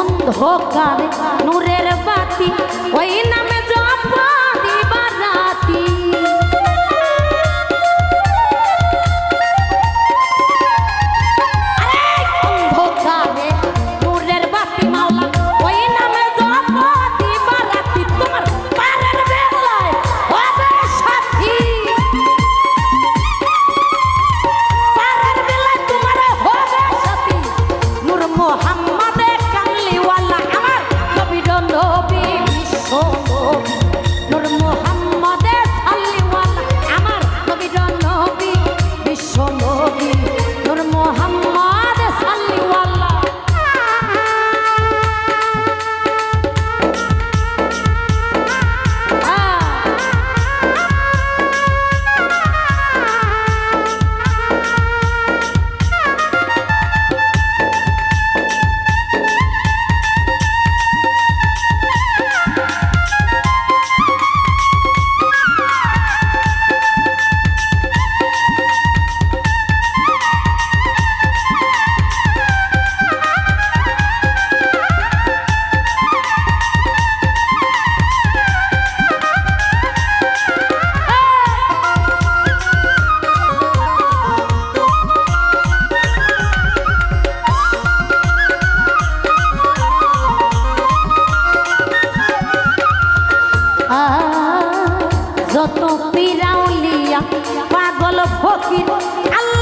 অন্ধকার নূরের বাতি ওই নামে যত পিরাউলিয়া পাগল ফকির আল্লাহ